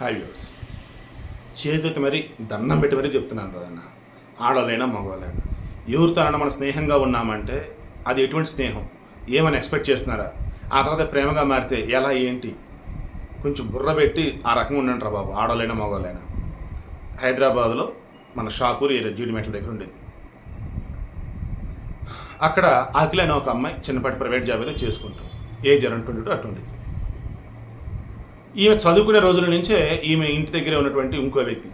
Hi views చేతులతో మరి దండం పెట్టి మరీ చెప్తున్నాను కదన్న ఆడవాళ్ళైనా మగవాళ్ళైనా. ఎవరితో అన్న మనం స్నేహంగా ఉన్నామంటే అది ఎటువంటి స్నేహం? ఏమని ఎక్స్పెక్ట్ చేస్తున్నారా? ఆ తర్వాత ప్రేమగా మారితే ఎలా ఏంటి? కొంచెం బుర్ర పెట్టి ఆ రకంగా ఉండంటారా బాబు ఆడవాళ్ళైనా మగవాళ్ళైనా. హైదరాబాద్లో మన షాపూర్ ఏరియా జీడిమెట్ల దగ్గర ఉండేది. అక్కడ అఖిల అనే ఒక అమ్మాయి చిన్నపాటి ప్రైవేట్ జాబ్ ఏదో చేసుకుంటాం ఏజ్ అరౌండ్ ట్వంటీ టూ అటు ఉండేది ఈమె చదువుకునే రోజుల నుంచే ఈమె ఇంటి దగ్గరే ఉన్నటువంటి ఇంకో వ్యక్తి.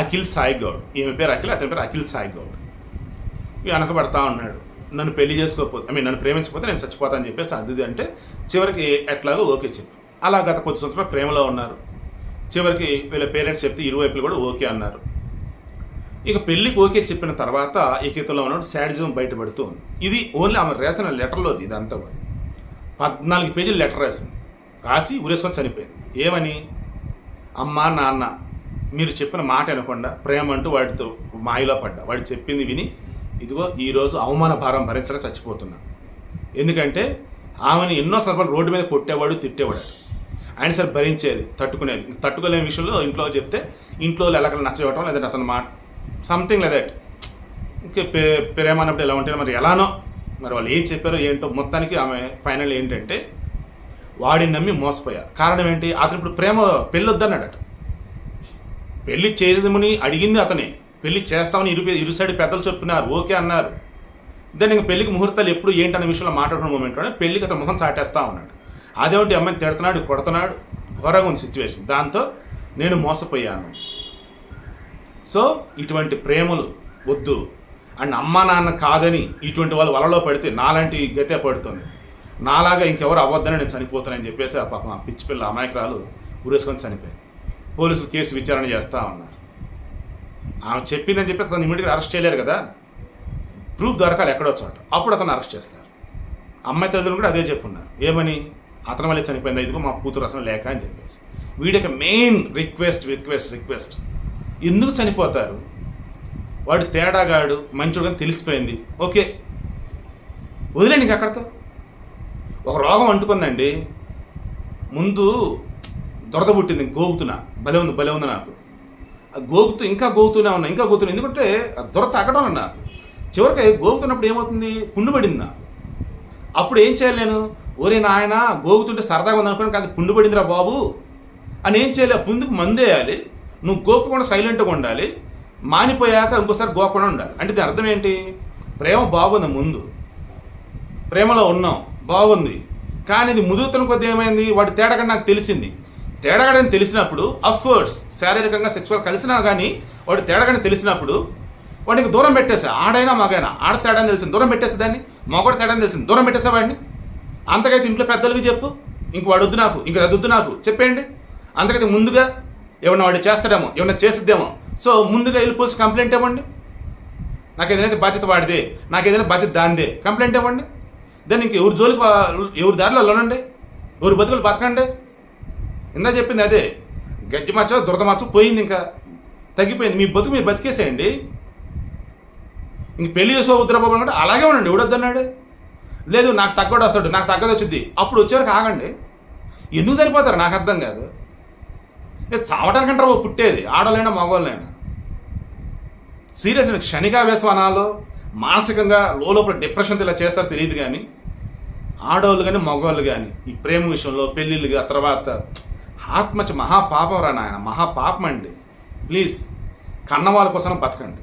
అఖిల్ సాయి గౌడ్. ఈమె పేరు అఖిల్ అతని పేరు అఖిల్ సాయి గౌడ్. ఇవి ఉన్నాడు. నన్ను పెళ్ళి చేసుకోకపోతే ఐ మీన్ నన్ను ప్రేమించకపోతే నేను చచ్చిపోతానని చెప్పేసి అది అంటే చివరికి ఎట్లాగో ఓకే చెప్పి. అలా గత కొద్ది సంవత్సరాలు ప్రేమలో ఉన్నారు. చివరికి వీళ్ళ పేరెంట్స్ చెప్తే ఇరువైపులు కూడా ఓకే అన్నారు. ఇక పెళ్ళికి ఓకే చెప్పిన తర్వాత ఈ గీతలో ఉన్న శాడిజం బయటపడుతూ ఉంది. ఇది ఓన్లీ ఆమె రాసిన లెటర్లోది ఇదంతా పద్నాలుగు పేజీలు లెటర్ రాసింది. రాసి ఉరేసుకొని చనిపోయింది. ఏమని? అమ్మా నాన్న మీరు చెప్పిన మాట అనకుండా ప్రేమ అంటూ వాడితో మాయలో పడ్డా. వాడు చెప్పింది విని ఇదిగో ఈరోజు అవమాన భారం భరించడం చచ్చిపోతున్నా. ఎందుకంటే ఆమెను ఎన్నో సందర్భాలు రోడ్డు మీద కొట్టేవాడు తిట్టేవాడు ఆయన సరే భరించేది తట్టుకునేది. తట్టుకోలేని విషయంలో ఇంట్లో చెప్తే ఇంట్లో ఎలాగైనా నచ్చవటం లేదంటే అతను మాట. సంథింగ్ లేదట్ ఇంకే ప్రే ప్రేమ అన్నప్పుడు ఎలా ఉంటే మరి ఎలానో మరి వాళ్ళు ఏం చెప్పారో ఏంటో మొత్తానికి ఆమె ఫైనల్ ఏంటంటే వాడిని నమ్మి మోసపోయా. కారణం ఏంటి? అతను ఇప్పుడు ప్రేమ పెళ్ళొద్దన్నాడట. పెళ్ళి చేయమని అడిగింది అతనే. పెళ్ళి చేస్తామని ఇరు ఇరు సైడ్ పెద్దలు చెప్పినారు ఓకే అన్నారు. దాన్ని ఇంకా పెళ్ళికి ముహూర్తాలు ఎప్పుడు ఏంటనే విషయంలో మాట్లాడుకున్న మూమెంట్లోనే పెళ్ళికి అతను ముఖం చాటేస్తా ఉన్నాడు. అదేమిటి అమ్మాయిని తిడుతున్నాడు కొడుతున్నాడు? ఘోరంగా ఉంది సిచ్యువేషన్ దాంతో నేను మోసపోయాను. సో ఇటువంటి ప్రేమలు వద్దు. అండ్ అమ్మా నాన్న కాదని ఇటువంటి వాళ్ళు వలలో పడితే నాలాంటి గతే పడుతుంది. నాలాగా ఇంకెవరు అవ్వద్దని నేను చనిపోతానని చెప్పేసి ఆ పాప పిచ్చి పిల్ల అమాయకురాలు ఉరేసుకొని చనిపోయింది పోలీసులు కేసు విచారణ చేస్తూ ఉన్నారు. ఆమె చెప్పిందని చెప్పేసి అతను ఇమీడియట్గా అరెస్ట్ చేయలేరు కదా. ప్రూఫ్ దొరకాలి ఎక్కడో చోట. అప్పుడు అతను అరెస్ట్ చేస్తారు. అమ్మాయి తల్లిదండ్రులు కూడా అదే చెప్పున్నారు. ఏమని? అతను వల్లే చనిపోయింది? ఇదిగో మా కూతురు అసలు లేక అని చెప్పేసి. వీడికి మెయిన్ రిక్వెస్ట్ రిక్వెస్ట్ రిక్వెస్ట్. ఎందుకు చనిపోతారు? వాడు తేడాగాడు మంచోడు అని తెలిసిపోయింది. ఓకే. వదిలేండి ఇంక అక్కడతో. ఒక రోగం అంటుకుందండి. ముందు దొరద పుట్టింది గోగుతున్నా. భలే ఉంది భలే ఉంది నాకు. ఆ గోగుతూ ఇంకా గోగుతూనే ఉన్నా ఇంకా గోగుతున్నా ఎందుకంటే ఆ దొర తగ్గడం అన్న నాకు. చివరికి గోగుతున్నప్పుడు ఏమవుతుంది? పుండు పడింది నాకు. అప్పుడు ఏం చేయాలి నేను? ఒరే నాయన గోగుతుంటే సరదాగా ఉంది కాదు పుండు పడిందిరా బాబు. అని ఏం చేయాలి? ఆ మందు మందేయాలి నువ్వు గోపకుండా సైలెంట్గా ఉండాలి. మానిపోయాక ఇంకోసారి గోపకుండా ఉండాలి. అంటే దీని అర్థం ఏంటి? ప్రేమ బాగుంది ముందు. ప్రేమలో ఉన్నాం. బాగుంది. కానీ ఇది ముదుగుతున్న కొద్ది ఏమైంది? వాడి తేడాగా నాకు తెలిసింది. తేడాగాడని తెలిసినప్పుడు అఫ్కోర్స్ శారీరకంగా సెక్చువల్ కలిసినా కానీ వాడు తేడాగాని తెలిసినప్పుడు వాడికి దూరం పెట్టేసా. ఆడైనా మగైనా. ఆడ తేడా అని తెలిసింది. దూరం పెట్టేసా దాన్ని? మగడు తేడా అని తెలిసింది. దూరం పెట్టేసా వాడిని? అంతకైతే ఇంట్లో పెద్దలకి చెప్పు. ఇంక వాడొద్దు వద్దు నాకు. ఇంక అది వద్దు నాకు. చెప్పేయండి. అంతకైతే ముందుగా ఏమన్నా వాడు చేస్తాడేమో. ఏమన్నా చేసిద్దేమో. సో ముందుగా వెళ్ళి పోలీసు కంప్లైంట్ ఇవ్వండి. నాకు ఏదైనా బాధ్యత వాడిదే. నాకు ఏదైనా బాధ్యత దానిదే. కంప్లైంట్ ఇవ్వండి. దాన్ని ఇంక ఎవరి జోలికి ఎవరు ఎవరి దారిలో వెళ్ళనండి? ఎవరి బతుకులు బతకండి ఇందా చెప్పింది అదే. గజ్జి మచ్చ దురద మచ్చ పోయింది ఇంకా. తగ్గిపోయింది. మీ బతుకు మీరు బతికేసేయండి. ఇంక పెళ్ళి చేసుకో ఉత్తరబాబు అంటే అలాగే ఉండండి ఎవడొద్దన్నాడు లేదు నాకు తగ్గడు వస్తాడు నాకు తగ్గదు వచ్చింది. అప్పుడు వచ్చేవరకు ఆగండి. ఎందుకు సరిపోతారు? నాకు అర్థం కాదు. చావటానికంటారు పుట్టేది. ఆడలైనా మగవాళ్ళైనా. సీరియస్ క్షణికావేశం అనాలో మానసికంగా లోపల డిప్రెషన్తో ఇలా చేస్తారో తెలియదు కానీ ఆడవాళ్ళు కానీ మగవాళ్ళు కానీ ఈ ప్రేమ విషయంలో పెళ్ళిళ్ళు ఆ తర్వాత ఆత్మహత్య మహాపాపం రా నాయన మహాపాపం అండి. ప్లీజ్ కన్నవాళ్ళ కోసం బతకండి.